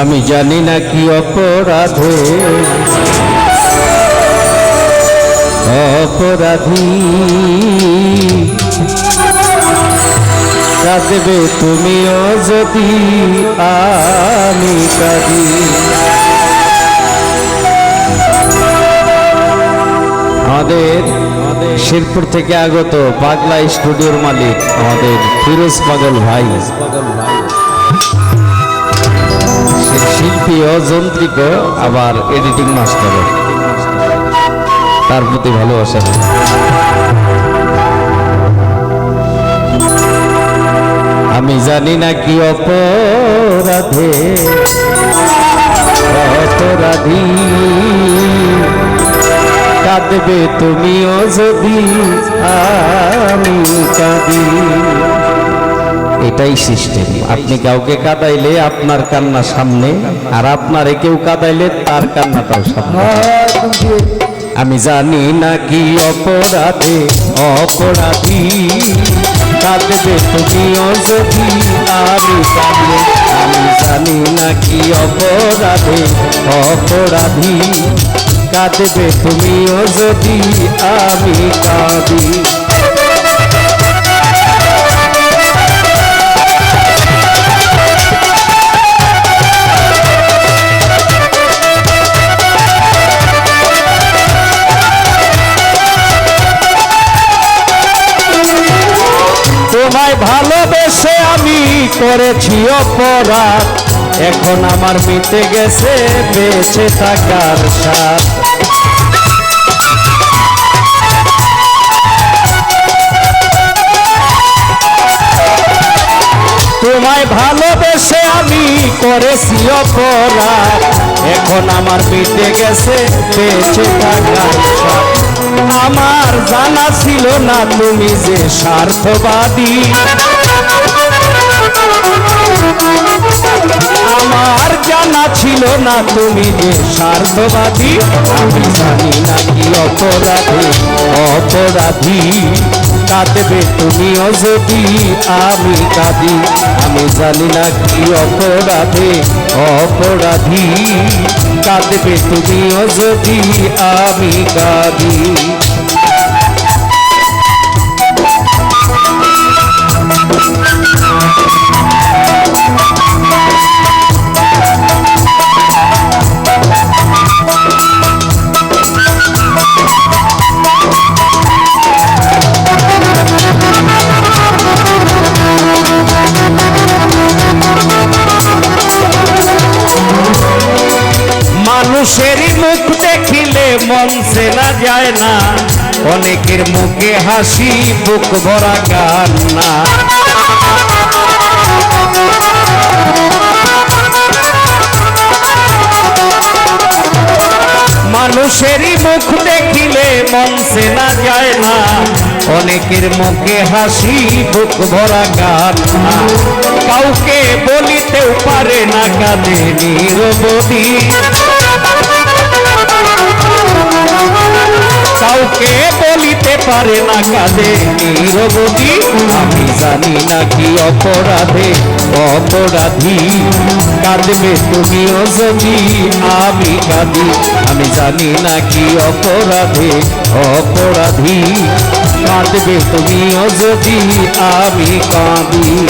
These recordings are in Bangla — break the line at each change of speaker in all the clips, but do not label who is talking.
আমি জানি না কি অপরাধে। অপরাধী। কাঁদবে তুমিও যদি আমি কাঁদি। আমাদের শিরপুর থেকে আগত পাগলা স্টুডিওর মালিক আমাদের ফিরোজ পাগল ভাই। সে শিল্পী ও যন্ত্রিক আবার এডিটিং মাস্টার তার প্রতি ভালোবাসা। আমি জানি না কি অপরাধী। কাঁদবে তুমিও যদি, আমি কাঁদি। এটাই সিস্টেম আপনি কাউকে কাঁদাইলে আপনার কান্না সামনে, আর আপনারে কেউ কাঁদাইলে তার কান্নাটাও সামনে। আমি জানি না কি অপরাধে, অপরাধী। কাঁদবে তুমিও যদি আমি কাঁদলে আমি জানি না কি অপরাধে, অপরাধী। কাঁদবে তুমিও যদি আমি কাঁদি। তোমায় ভালোবেসে আমি করেছি অপরাধ। এখন আমার মিটে গেছে বেঁচে থাকার সাথ তোমায় আমি করেছি অপরাধ। এখন আমার মিটে গেছে বেঁচে আমার জানা ছিল না তুমি যে স্বার্থবাদী। আমার জানা ছিল না তুমি যে স্বার্থবাদী। আমি জানি না অপরাধী অপরাধী। কাঁদবে তুমিও যদি আমি কাঁদি আমি জানি না কি অপরাধে অপরাধী। কাঁদবে তুমিও যদি আমি কাঁদি মানুষেরই মুখ দেখিলে মন চেনা যায় না। অনেকের মুখে হাসি বুক ভরা কান্না মানুষেরই মুখ দেখিলে মন চেনা যায় না। অনেকের মুখে হাসি বুক ভরা গান। কাউকে বলিতেও পারে না কাঁদে নিরবধি পারে না কাঁদে নিরবতী আমি জানি না কি অপরাধে অপরাধী। কাঁদবে তুমিও যদি আমি কাঁদি। আমি জানি না কি অপরাধে অপরাধী। কাঁদবে তুমিও যদি আমি কাঁদি।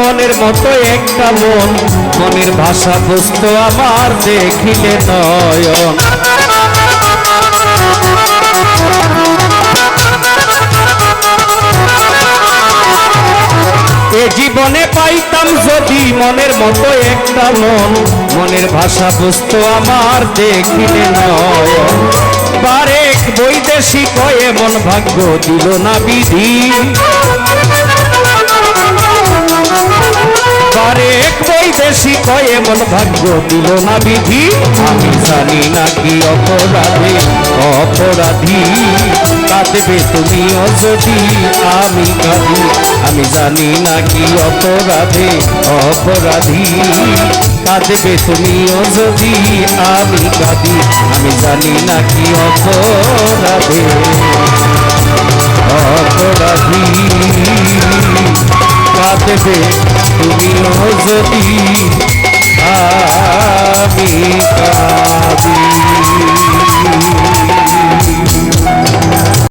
মনের মতো একটা মন, মনের ভাষা বুঝতো আমার দেখিলে নয়ন। এ জীবনে পাইতাম যদি মনের মতো একটা মন, মনের ভাষা বুঝতো আমার দেখিলে নয় বারেক বৈদেশিক কয়ে মন ভাগ্য দিল না বিধি। বৈদেশিক কয়ে মন ভাগ্য দিল না বিধি? আমি জানি না কি অপরাধে, অপরাধী। কাঁদবে তুমিও যদি আমি কাঁদি, আমি জানি না কি অপরাধে, অপরাধী। কাঁদবে তুমিও যদি আমি কাঁদি, আমি জানি না কি অপরাধে, অপরাধী। কাঁদবে তুমিও যদি আমি কাঁদি